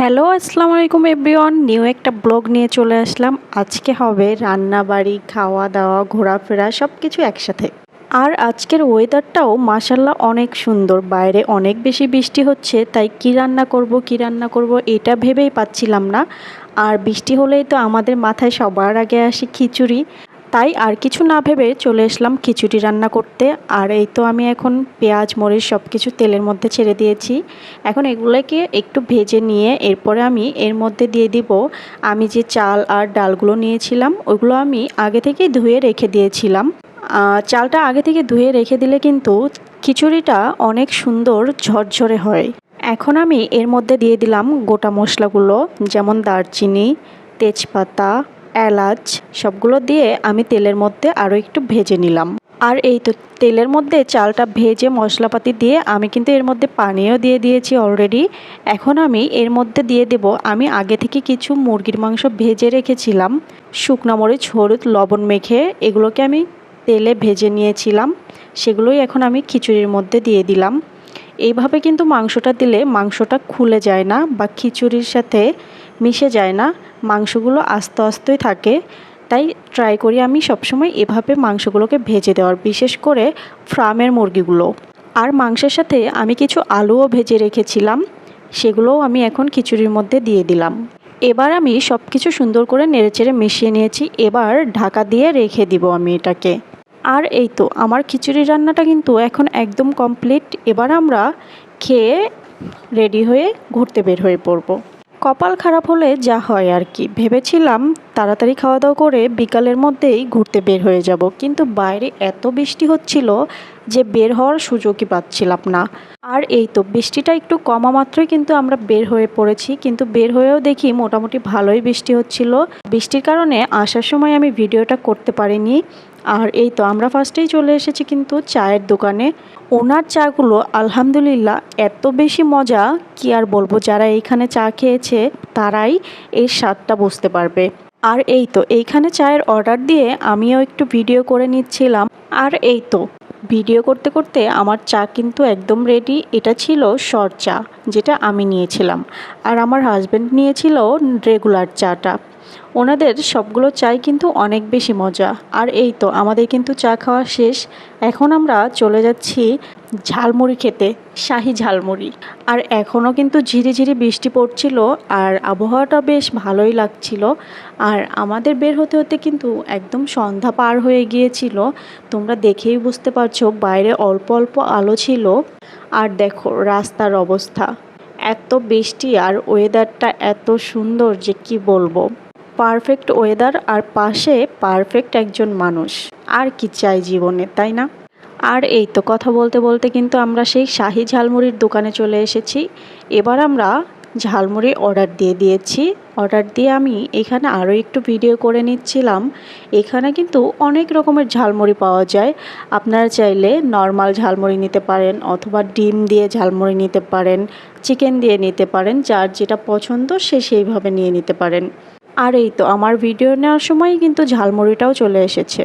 Hello আসসালামু আলাইকুম everyone. New একটা ব্লগ নিয়ে চলে আসলাম। আজকে হবে রান্না বাড়ি খাওয়া দাওয়া ঘোরাফেরা সব কিছু একসাথে। আর আজকের ওয়েদারটাও মাসাল্লাহ অনেক সুন্দর। বাইরে অনেক বেশি বৃষ্টি হচ্ছে, তাই কি রান্না করব, কি রান্না করব এটা ভেবেই পাচ্ছিলাম না। আর বৃষ্টি হলেই তো আমাদের মাথায় সবার আগে আসে খিচুড়ি। তাই আর কিছু না ভেবে চলে এসলাম খিচুড়ি রান্না করতে। আর এই তো আমি এখন পেঁয়াজ, মরিচ সব কিছু তেলের মধ্যে ছেড়ে দিয়েছি। এখন এগুলোকে একটু ভেজে নিয়ে এরপরে আমি এর মধ্যে দিয়ে দিব আমি যে চাল আর ডালগুলো নিয়েছিলাম ওইগুলো আমি আগে থেকে ধুয়ে রেখে দিয়েছিলাম। চালটা আগে থেকে ধুয়ে রেখে দিলে কিন্তু খিচুড়িটা অনেক সুন্দর ঝরঝরে হয়। এখন আমি এর মধ্যে দিয়ে দিলাম গোটা মশলাগুলো, যেমন দারচিনি, তেজপাতা এলাচ সবগুলো দিয়ে আমি তেলের মধ্যে আরও একটু ভেজে নিলাম। আর এই তো তেলের মধ্যে চালটা ভেজে মশলাপাতি দিয়ে আমি কিন্তু এর মধ্যে পানিও দিয়ে দিয়েছি অলরেডি এখন আমি এর মধ্যে দিয়ে দেব, আমি আগে থেকে কিছু মুরগির মাংস ভেজে রেখেছিলাম। শুকনো মরিচ, হলুদ, লবণ মেখে এগুলোকে আমি তেলে ভেজে নিয়েছিলাম। সেগুলোই এখন আমি খিচুড়ির মধ্যে দিয়ে দিলাম। এইভাবে কিন্তু মাংসটা দিলে মাংসটা খুলে যায় না বা খিচুড়ির সাথে মিশে যায় না, মাংসগুলো আস্তে আস্তেই থাকে। তাই ট্রাই করি আমি সবসময় এভাবে মাংসগুলোকে ভেজে দেওয়ার, বিশেষ করে ফার্মের মুরগিগুলো। আর মাংসের সাথে আমি কিছু আলুও ভেজে রেখেছিলাম, সেগুলোও আমি এখন খিচুড়ির মধ্যে দিয়ে দিলাম। এবার আমি সব কিছু সুন্দর করে নেড়েচেড়ে মিশিয়ে নিয়েছি, এবার ঢাকা দিয়ে রেখে দিব আমি এটাকে। আর এই তো, আমার খিচুড়ি রান্নাটা কিন্তু এখন একদম কমপ্লিট এবার আমরা খেয়ে রেডি হয়ে ঘুরতে বের হয়ে পড়ব। কপাল খারাপ হলে যা হয় আর কি। ভেবেছিলাম তাড়াতাড়ি খাওয়া দাওয়া করে বিকালের মধ্যেই ঘুরতে বের হয়ে যাব, কিন্তু বাইরে এত বৃষ্টি হচ্ছিল যে বের হওয়ার সুযোগই পাচ্ছিলাম না। আর এই তো, বৃষ্টিটা একটু কমা মাত্রই কিন্তু আমরা বের হয়ে পড়েছি, কিন্তু বের হয়েও দেখি মোটামুটি ভালোই বৃষ্টি হচ্ছিল। বৃষ্টির কারণে আসার সময় আমি ভিডিওটা করতে পারিনি। আর এই তো আমরা ফার্স্টেই চলে এসেছি কিন্তু চায়ের দোকানে। ওনার চাগুলো আলহামদুলিল্লাহ এত বেশি মজা, কি আর বলব, যারা এইখানে চা খেয়েছে তারাই এর স্বাদটা বুঝতে পারবে। আর এই তো, এইখানে চায়ের অর্ডার দিয়ে আমিও একটু ভিডিও করে নিচ্ছিলাম। আর এই তো ভিডিও করতে করতে আমার চা কিন্তু একদম রেডি এটা ছিল শর্ট চা, যেটা আমি নিয়েছিলাম। আর আমার হাজব্যান্ড নিয়েছিল রেগুলার চাটা। ওনাদের সবগুলো চাই কিন্তু অনেক বেশি মজা। আর এই তো, আমাদের কিন্তু চা খাওয়া শেষ। এখন আমরা চলে যাচ্ছি ঝালমুড়ি খেতে, শাহি ঝালমুড়ি। আর এখনও কিন্তু ঝিরি ঝিরি বৃষ্টি পড়ছিল আর আবহাওয়াটা বেশ ভালোই লাগছিল। আর আমাদের বের হতে হতে কিন্তু একদম সন্ধ্যা পার হয়ে গিয়েছিল। তোমরা দেখেই বুঝতে পারছ, বাইরে অল্প অল্প আলো ছিল। আর দেখো, রাস্তার অবস্থা। এত বৃষ্টি আর ওয়েদারটা এত সুন্দর যে কি বলব। পারফেক্ট ওয়েদার আর পাশে পারফেক্ট একজন মানুষ। আর কি চাই জীবনে, তাই না? আর এই তো কথা বলতে বলতে কিন্তু আমরা সেই শাহি ঝালমুড়ির দোকানে চলে এসেছি। এবার আমরা ঝালমুড়ি অর্ডার দিয়ে দিয়েছি। অর্ডার দিয়ে আমি এখানে আরও একটু ভিডিও করে নিচ্ছিলাম। এখানে কিন্তু অনেক রকমের ঝালমুড়ি পাওয়া যায়। আপনারা চাইলে নর্মাল ঝালমুড়ি নিতে পারেন অথবা ডিম দিয়ে ঝালমুড়ি নিতে পারেন, চিকেন দিয়ে নিতে পারেন, যার যেটা পছন্দ সে সেইভাবে নিয়ে নিতে পারেন। আর এই তো আমার ভিডিও নেওয়ার সময় কিন্তু ঝালমুড়িটাও চলে এসেছে।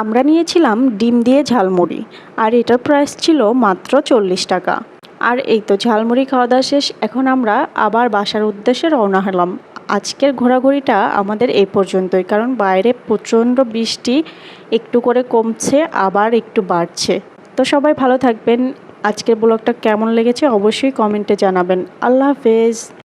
আমরা নিয়েছিলাম ডিম দিয়ে ঝালমুড়ি, আর এটার প্রাইস ছিল মাত্র চল্লিশ টাকা। আর এই তো ঝালমুড়ি খাওয়া দাওয়া শেষ, এখন আমরা আবার বাসার উদ্দেশ্যে রওনা হলাম। আজকের ঘোরাঘুরিটা আমাদের এই পর্যন্তই, কারণ বাইরে প্রচণ্ড বৃষ্টি, একটু করে কমছে, আবার একটু বাড়ছে। তো সবাই ভালো থাকবেন। আজকের ব্লগটা কেমন লেগেছে অবশ্যই কমেন্টে জানাবেন। আল্লাহ হাফেজ।